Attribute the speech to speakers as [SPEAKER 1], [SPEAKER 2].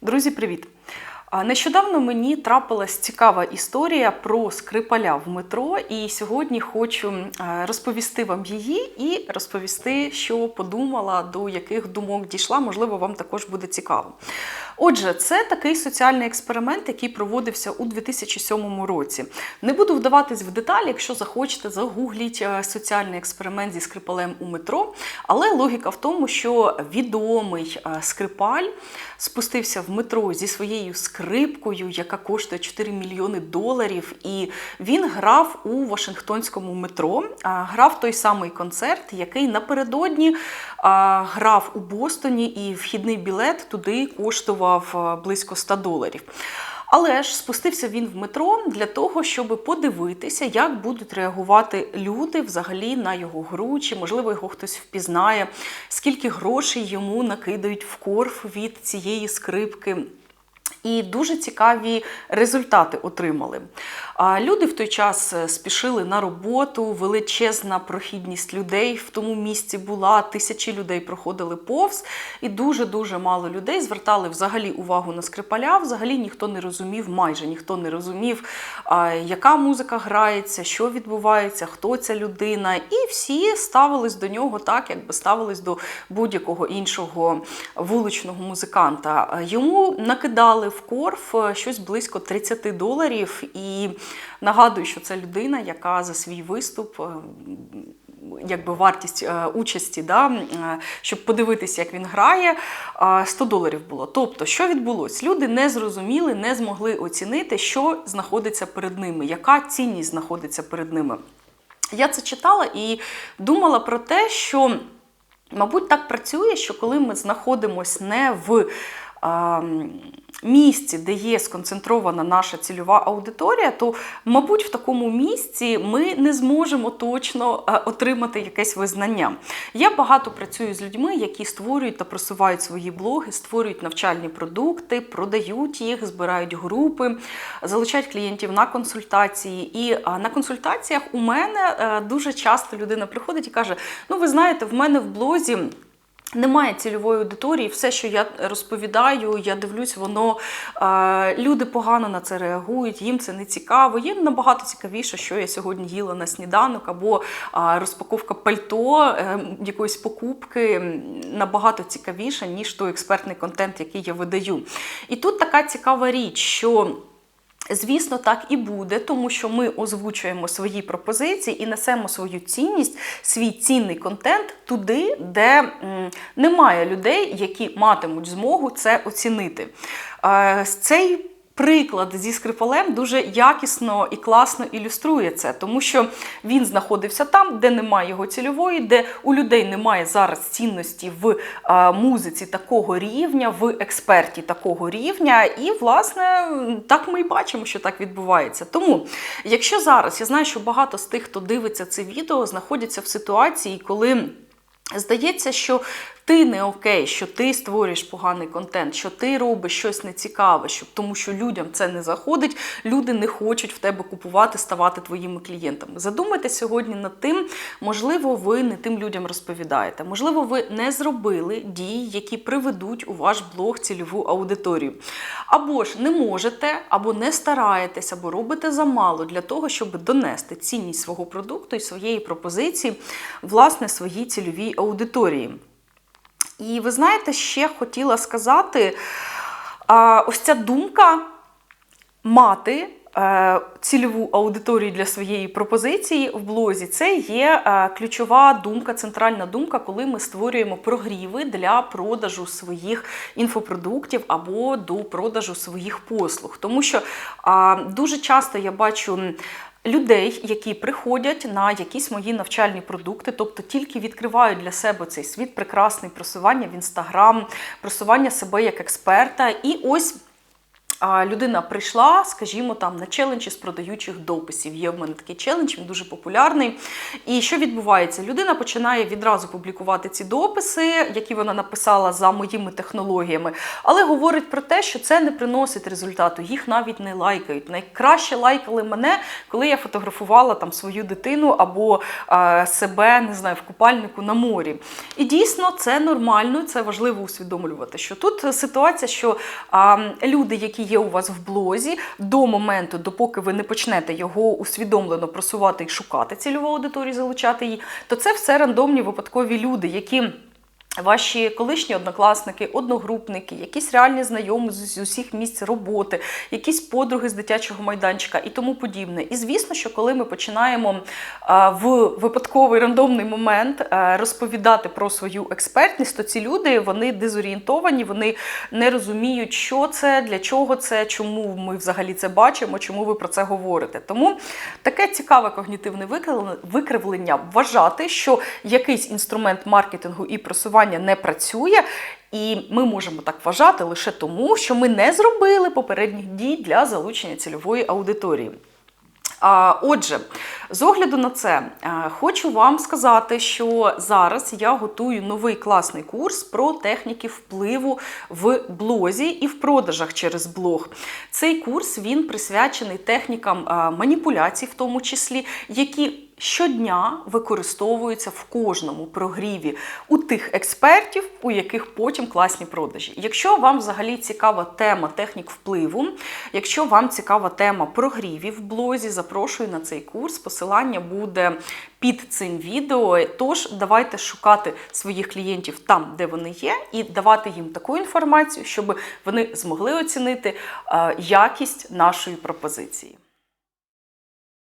[SPEAKER 1] Друзі, привіт! Нещодавно мені трапилась цікава історія про скрипаля в метро, і сьогодні хочу розповісти вам її і розповісти, що подумала, до яких думок дійшла. Можливо, вам також буде цікаво. Отже, це такий соціальний експеримент, який проводився у 2007 році. Не буду вдаватись в деталі, якщо захочете, загугліть е, соціальний експеримент зі скрипалем у метро. Але логіка в тому, що відомий е, скрипаль спустився в метро зі своєю скрипкою, яка коштує 4 мільйони доларів, і він грав у Вашингтонському метро. Грав той самий концерт, який напередодні грав у Бостоні, і вхідний білет туди коштував а, близько 100 доларів. Але ж спустився він в метро для того, щоб подивитися, як будуть реагувати люди взагалі на його гру, чи можливо його хтось впізнає, скільки грошей йому накидають в корф від цієї скрипки. І дуже цікаві результати отримали. Люди в той час е, спішили на роботу, величезна прохідність людей в тому місці була. Тисячі людей проходили повз, і дуже-дуже мало людей звертали взагалі увагу на скрипаля. Взагалі ніхто не розумів, майже ніхто не розумів, яка музика грається, що відбувається, хто ця людина. І всі ставились до нього так, якби ставились до будь-якого іншого вуличного музиканта. Йому накидали в корф е, щось близько 30 доларів. І нагадую, що це людина, яка за свій виступ. е, Якби вартість е, участі, да, щоб подивитися, як він грає, е, 100 доларів було. Тобто, що відбулось? Люди не зрозуміли, не змогли оцінити, що знаходиться перед ними, яка цінність знаходиться перед ними. Я це читала і думала про те, що, мабуть, так працює, що коли ми знаходимося не в місці, де є сконцентрована наша цільова аудиторія, то, мабуть, в такому місці ми не зможемо точно отримати якесь визнання. Я багато працюю з людьми, які створюють та просувають свої блоги, створюють навчальні продукти, продають їх, збирають групи, залучають клієнтів на консультації. І на консультаціях у мене е, дуже часто людина приходить і каже: Ну, ви знаєте, в мене в блозі. Немає цільової аудиторії, все, що я розповідаю, я дивлюсь, воно е, люди погано на це реагують, їм це не цікаво. Їм набагато цікавіше, що я сьогодні їла на сніданок, або е, розпаковка пальто е, якоїсь покупки набагато цікавіша, ніж той експертний контент, який я видаю. І тут така цікава річ, що. Звісно, так і буде, тому що ми озвучуємо свої пропозиції і несемо свою цінність, свій цінний контент туди, де немає людей, які матимуть змогу це оцінити. Е, Цей Приклад зі скрипалем дуже якісно і класно ілюструє це, тому що він знаходився там, де немає його цільової, де у людей немає зараз цінності в е, музиці такого рівня, в експерті такого рівня. І, власне, так ми і бачимо, що так відбувається. Тому, якщо зараз я знаю, що багато з тих, хто дивиться це відео, знаходяться в ситуації, коли. Здається, що ти не окей, що ти створюєш поганий контент, що ти робиш щось нецікаве, щоб, тому що людям це не заходить, люди не хочуть в тебе купувати, ставати твоїми клієнтами. Задумайте сьогодні над тим, можливо, ви не тим людям розповідаєте, можливо, ви не зробили дії, які приведуть у ваш блог цільову аудиторію. Або ж не можете, або не стараєтесь, або робите замало для того, щоб донести цінність свого продукту і своєї пропозиції, власне, своїй цільовій аудиторії. І ви знаєте, ще хотіла сказати: ось ця думка мати е, цільову аудиторію для своєї пропозиції в блозі, це є е, ключова думка, центральна думка, коли ми створюємо прогріви для продажу своїх інфопродуктів або до продажу своїх послуг. Тому що дуже часто я бачу. Людей, які приходять на якісь мої навчальні продукти, тобто тільки відкривають для себе цей світ, прекрасний просування в інстаграм, просування себе як експерта. І ось людина прийшла, скажімо, там на челендж із продаючих дописів. Є в мене такий челендж, він дуже популярний. І що відбувається? Людина починає відразу публікувати ці дописи, які вона написала за моїми технологіями, але говорить про те, що це не приносить результату, їх навіть не лайкають. Найкраще лайкали мене, коли я фотографувала там свою дитину або е, себе, не знаю, в купальнику на морі. І дійсно це нормально, це важливо усвідомлювати, що тут ситуація, що а, люди, які є у вас в блозі, до моменту, допоки ви не почнете його усвідомлено просувати і шукати цільову аудиторію, залучати її, то це все рандомні випадкові люди, які. Ваші колишні однокласники, одногрупники, якісь реальні знайомі з усіх місць роботи, якісь подруги з дитячого майданчика і тому подібне. І звісно, що коли ми починаємо в випадковий рандомний момент розповідати про свою експертність, то ці люди вони дезорієнтовані, вони не розуміють, що це, для чого це, чому ми взагалі це бачимо, чому ви про це говорите. Тому таке цікаве когнітивне викривлення вважати, що якийсь інструмент маркетингу і просування не працює. І ми можемо так вважати лише тому, що ми не зробили попередніх дій для залучення цільової аудиторії. Отже, з огляду на це, е, хочу вам сказати, що зараз я готую новий класний курс про техніки впливу в блозі і в продажах через блог. Цей курс він присвячений технікам е, маніпуляцій, в тому числі, які щодня використовуються в кожному прогріві у тих експертів, у яких потім класні продажі. Якщо вам взагалі цікава тема технік впливу, якщо вам цікава тема прогрівів в блозі, запрошую на цей курс. Посилання буде під цим відео. Тож давайте шукати своїх клієнтів там, де вони є, і давати їм таку інформацію, щоб вони змогли оцінити е, якість нашої пропозиції.